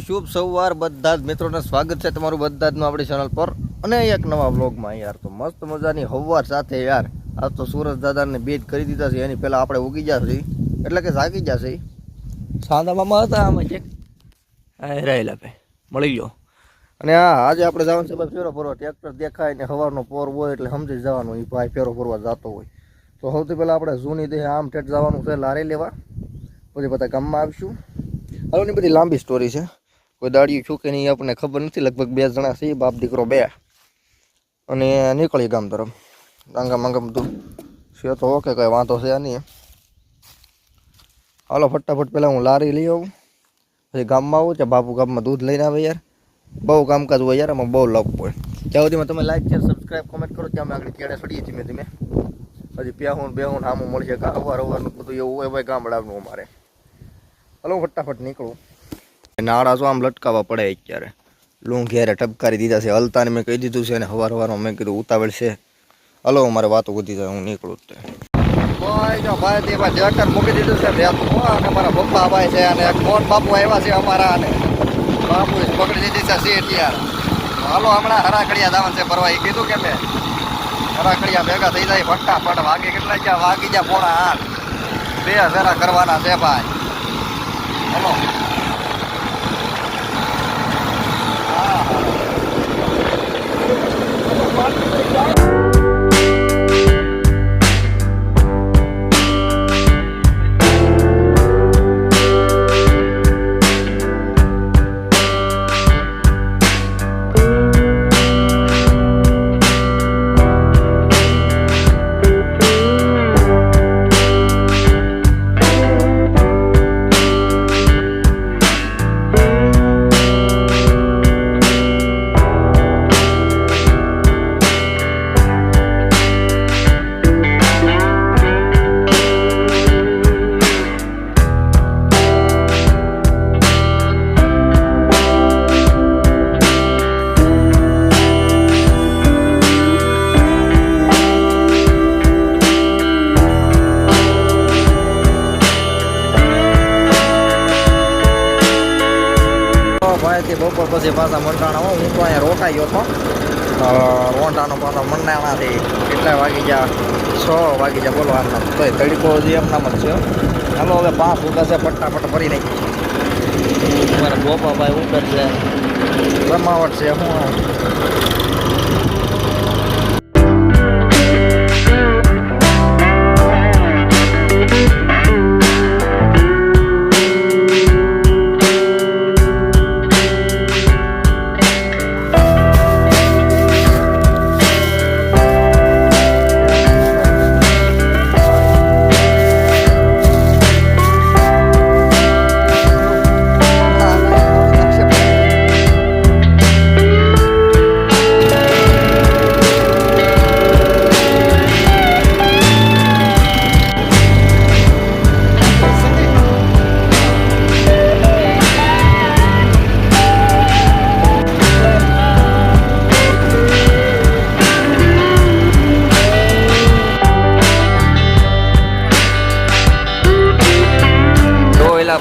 શુભ સવાર બધા જ મિત્રોને સ્વાગત છે તમારું બધા જનું આપણી ચેનલ પર. અને એક નવા વ્લોગમાં યાર તો મસ્ત મજાની હવાર સાથે યાર આ તો સુરજ દાદાને બેજ કરી દીધા છે એની પહેલાં આપણે ઉગી જશે એટલે કે જાગી જશે સાંદામાં હતા આમાં છે રહેલા ભાઈ મળી ગયો. અને હા આજે આપણે જવાનું છે ભાઈ ફેરો ફરવા ટ્રેક્ટર દેખાય ને સવારનો પોર હોય એટલે સમજી જવાનું એ ભાઈ ફેરો ફરવા જતો હોય. તો સૌથી પહેલાં આપણે જૂની દેહ આમ ઠેઠ જવાનું છે લારી લેવા. પછી બધા ગામમાં આવીશું. હલોની બધી લાંબી સ્ટોરી છે. કોઈ દાડિયું છું કે નહીં, આપણને ખબર નથી. લગભગ બે જણા છે, બાપ દીકરો બે. અને નીકળી ગામ તરફ. ડાંગા માંગા બધું. છે તો ઓકે, કંઈ વાંધો છે નહીં. હાલો, ફટાફટ પહેલાં હું લારી લઈ આવું. પછી ગામમાં આવું, ત્યાં બાપુ ગામમાં દૂધ લઈને આવે યાર. બહુ કામકાજ હોય યાર એમાં બહુ લાભ હોય. ત્યાં સુધીમાં તમે લાઈક શેર સબસ્ક્રાઈબ કોમેન્ટ કરો, ત્યાં અમે આગળ કેળે ચડીએ ધીમે ધીમે. હજી પ્યાહું બેહું સામું મળશે. અવાર અવારનું બધું એવું હોય, ભાઈ ગામડાનું અમારે. હલો ફટાફટ નીકળું. નાળા જો આમ લટકાવવા પડે અત્યારે. લૂં ઘેરે ટપકારી દીધા છે, હલતાને મેં કહી દીધું છે અને હવાર હવારમાં મેં કીધું ઉતાવળ છે. હલો, મારે વાતો વધી જાય, હું નીકળું તે. ભાઈ તે ભાઈ ટ્રેક્ટર મૂકી દીધું છે મારા પપ્પા ભાઈ છે, અને એક બાપુ આવ્યા છે અમારા અને બાપુ પકડી દીધી છે સીટ હાલો, હમણાં હરાકડિયા જવાનું છે ફરવા એ કીધું કે મેં ભેગા થઈ જાય, ફટાફટ વાગે કેટલા ગયા વાગી ગયા પોણા આઠ. બે હજારા કરવાના છે ભાઈ. હલો. તે બપોર પછી પાછા મંડાણા હો તો અહીંયા રોકાઈ ગયો હતો. રોંઢાનો પાછા મંડાણાથી કેટલા વાગી ગયા? છ વાગી ગયા બોલો આમ તો તડકો હજી એમ નામ જ છે. હાલો હવે પાંચ ઉગા છે ફટાફટ ફરી નાખી મારા ગોપાભાઈ ઉપર છે રમાવટ છે હું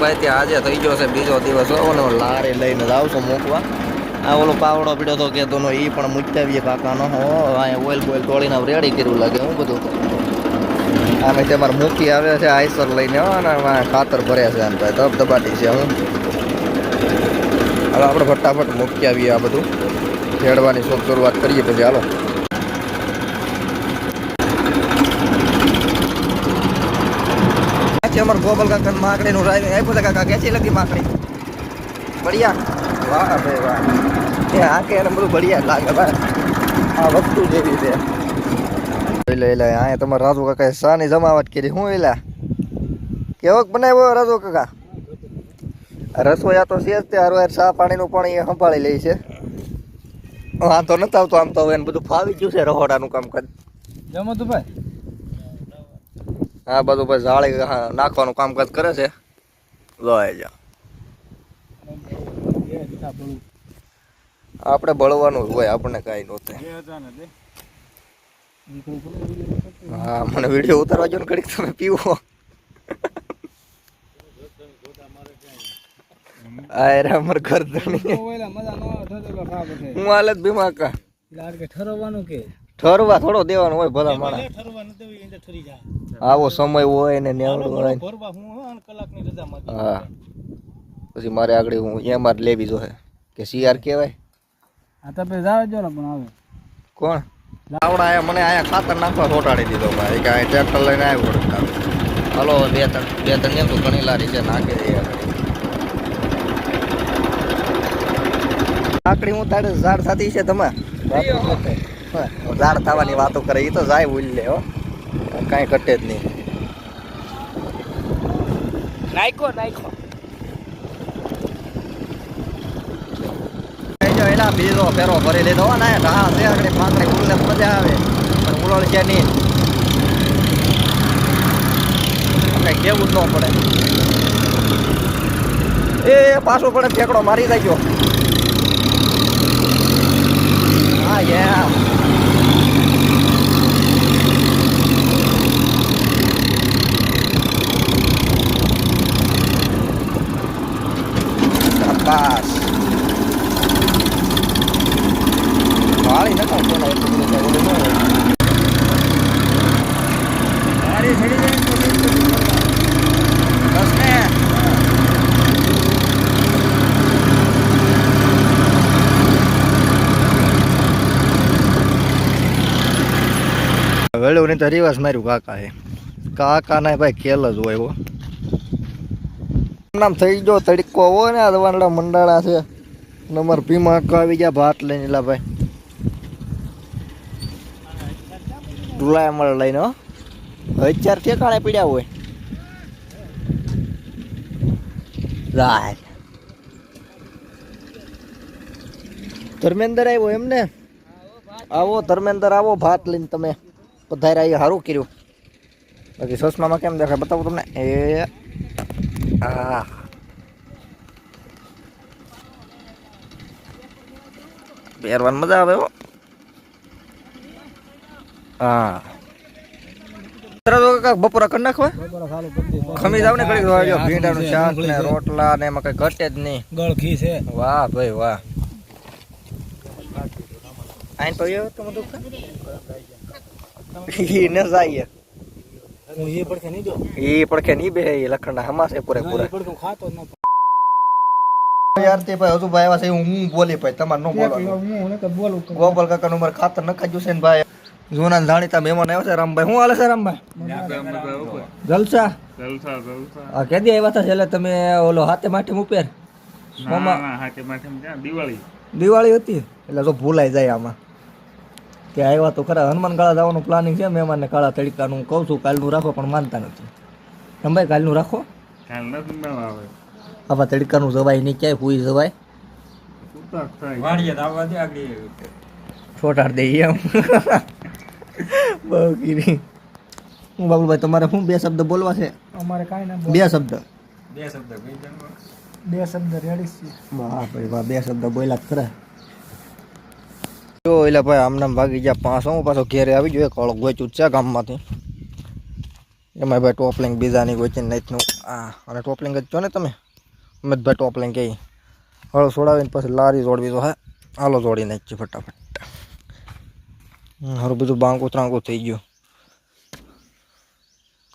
ભાઈ, ત્યાં આજે થઈ ગયો છે બીજો દિવસ. ઓલો લારે લઈને જ આવશો મૂકવા. આ ઓલો પાવડો પીડ્યો તો કે તોનો એ પણ મૂકતાવીએ કાકાનો હો, અહીંયા ઓઇલ બોઇલ તોડીને રેડી કર્યું લાગે હું બધું. આમે તમારે મૂકી આવે છે, આઈસર લઈને. અને ખાતર ભર્યા છે આમ ભાઈ ધબધબાટી છે હું. હવે આપણે ફટાફટ મૂકી આવીએ આ બધું. ખેડવાની શોખ શરૂઆત કરીએ પછી, હાલો. છે અમારે ગોબલ કાકા માકડી નું રાય આપ્યું કાકા, કેસી લગી માકડી? બઢિયા વાહ ભાઈ વાહ. એ આ કે એને બધું બઢિયા લાગે ભાઈ આ વસ્તુ જેવી છે. એટલે અહીંયા તમારે રાજુ કાકાએ શાની જમાવટ કરી. હું એલા કેવોક બનાવ્યો રાજુ કાકા? રસોયા તો છે જ તે હરવાર ચા પાણીનું પણ એ સંભાળી લે છે. વાંધો નથી આવતો, આમ તો હવે બધું ફાવી ગયું છે, રહોડાનું કામકાજ જમો ભાઈ. આ બધું પછી જાળી નાખવાનું નાખવાનું કામકાજ કરે છે. લોય જા. આપણે બળવાનું હોય આપણને કાંઈ નહોતું હા મને વીડિયો ઉતારવા જો ને ઘડીક તમે પીવો. અરે અમર ઘર હું હાલત બીમા કા લાડ કે ઠરવવાનું કે? ઠરવા થોડો દેવાનો હોય ભલા માણા ઠરવા ન દેવી એને ઠરી જાય આવો સમય હોય ને નેવડું હોય ભરવા હું કલાકની પછી મારે આગળ હું એમાં જ લેવી જોઈએ કે સીઆર કહેવાય? આ તો પછી જાવે જો પણ આવે કોણ? આવડા આયા મને આયા ખાતર નાખવા સોટાડી દીધો ભાઈ. કે આ ટ્રેક્ટર લઈને આવ્યો વડોદરા હલો બે ત્રણ બે ત્રણ એમ તો ઘણી લારી છે નાખી દઈએ આકડી હું તારે ઝાડ સાથી છે તમે ઝાડ થવાની વાતો કરે એ તો જાય ભૂલ લે હો. કાંઈ ઘટે જ નહીં. નાખો નાખો એના બીજો ફેરો ભરી લીધો ને. છે આગળ મજા આવે. પણ છે નહીં. કઈ કેવું ન પડે. એ પાછો પડે ફેકડો મારી જાય ગયો હા યા. વાળી નખાવ પેલા એટલું બધું કઈ ઓલું ન હોય તો બસ ને વેળું ની તો રિવાસ માર્યું કાકા એ કાકા ના ભાઈ કેલ જ હોય હો. નામ થઈ ગયો તડકો હોય ને આ દવાનડા મંડાળા છે. નંબર ભીમા આવી ગયા ભાત લઈને એલા ભાઈ. ડુલાય મળે લઈને હજાર ઠેકાણે પીડ્યા હોય. રાય. ધર્મેન્દ્ર આવ્યો એમને? આવો, ધર્મેન્દ્ર, આવો, ભાત લઈને તમે. પધાર્યા એ સારું કર્યું. બાકી સસમામાં કેમ દેખાય? બતાવું તમને. એ, આ. પહેરવાની મજા આવે, હો. હા. બપોરા કરી નાખવા? ખમી જાવ ને શાક ને રોટલા ને એમાં કઈ ઘટે જ નહીં. છે. વાહ ભાઈ વાહ. આઈન તો યો ઈ ન જાય હું પડખે નહીં જો ઈ પડખે નહીં બે ઈ લખણના હમાસે પૂરે પૂરે પૂરા ખાતો ન યાર તે ભાઈ હજુ ભાઈ આવ્યા છે હું બોલી ભાઈ તમારે ન બોલો તો તો. ગોપાલ કાકા નું મારે ખાતર નખાજ્યું છે ને ભાઈ. જૂના જાણીતા મહેમાન આવ્યા છે રામભાઈ. શું હાલે છે રામભાઈ? જલસા? જલસા જલસા આ કેદી આવ્યા હતા છેલ્લે? તમે ઓલો હાથે માઠે ઉપેર ના ના હાકે માઠે ક્યાં? દિવાળી. દિવાળી હતી? એટલે જો ભૂલાઈ જાય આમાં. કે આવ્યા તો ખરા હનુમાન કાળા જવાનું પ્લાનિંગ છે મહેમાનને કાળા તડકાનું હું કહું છું કાલનું રાખો પણ માનતા નથી. રમભાઈ કાલનું રાખો? કાલ નથી ના આવે. આવા તડકાનું જવાય નહીં ક્યાંય હુઈ જવાય? છોટાડ દઈએ એમ. બહુ કીરી. હું બાબુભાઈ તમારે શું બે શબ્દ બોલવા છે? અમારે કાંઈ ના બે શબ્દ. બે શબ્દ રેડી છે. વાહ ભાઈ વાહ બે શબ્દ બોલ્યા કરે ખરા. જો એટલે ભાઈ આમને ભાગી ગયા પાંચસો હું પાછો ઘેરે આવી ગયો એક હળો ગોચું છે ગામમાંથી. એમાં ભાઈ ટોપલિંગ બીજાની ગોચીને નાખનું આ અને ટોપલિંગ જ છો ને તમે? અમે જ ભાઈ ટોપલિંગ કહી હળો છોડાવીને પછી લારી જોડવી તો હા. હાલો જોડી નાખી ફટાફટ. હમ, હારું બધું બાંકો ત્રાંકું થઈ ગયું.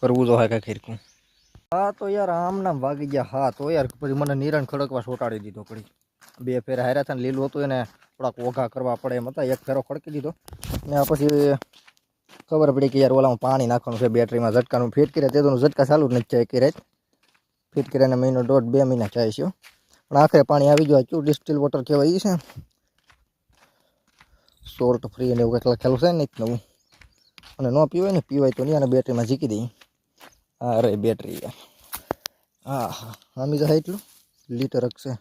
કરવું તો હોય કાંઈ ખીરકું. હા તો યાર આમ નામ વાગી ગયા હા તો યાર પછી મને નિરણ ખડકવા સોટાડી દીધો પડી બે ફેર હાર્યા હતા લીલું હતું એને થોડાક ઓઘા કરવા પડે એમ હતા એક ફેરો ખડકી દીધો. ને પછી ખબર પડી કે યાર ઓલામાં પાણી નાખવાનું છે બેટરીમાં ઝટકાનું. ફિટ કર્યા તે તો ઝટકા ચાલુ જ નથી ચાય કર્યા ફિટ કર્યાને મહિનો દોઢ બે મહિના ચાય છે પણ આખરે પાણી આવી ગયું કયું ડિસ્ટિલ વોટર કહેવાય છે. સોલ્ટ ફ્રી અને એવું કંઈક લખેલું છે ને નવું. અને ન પીવાય ને, પીવાય તો નહીં, અને બેટરીમાં ઝીકી દઈ. હા રે બેટરી હા હા. આમી જાય એટલું. લીટર છે.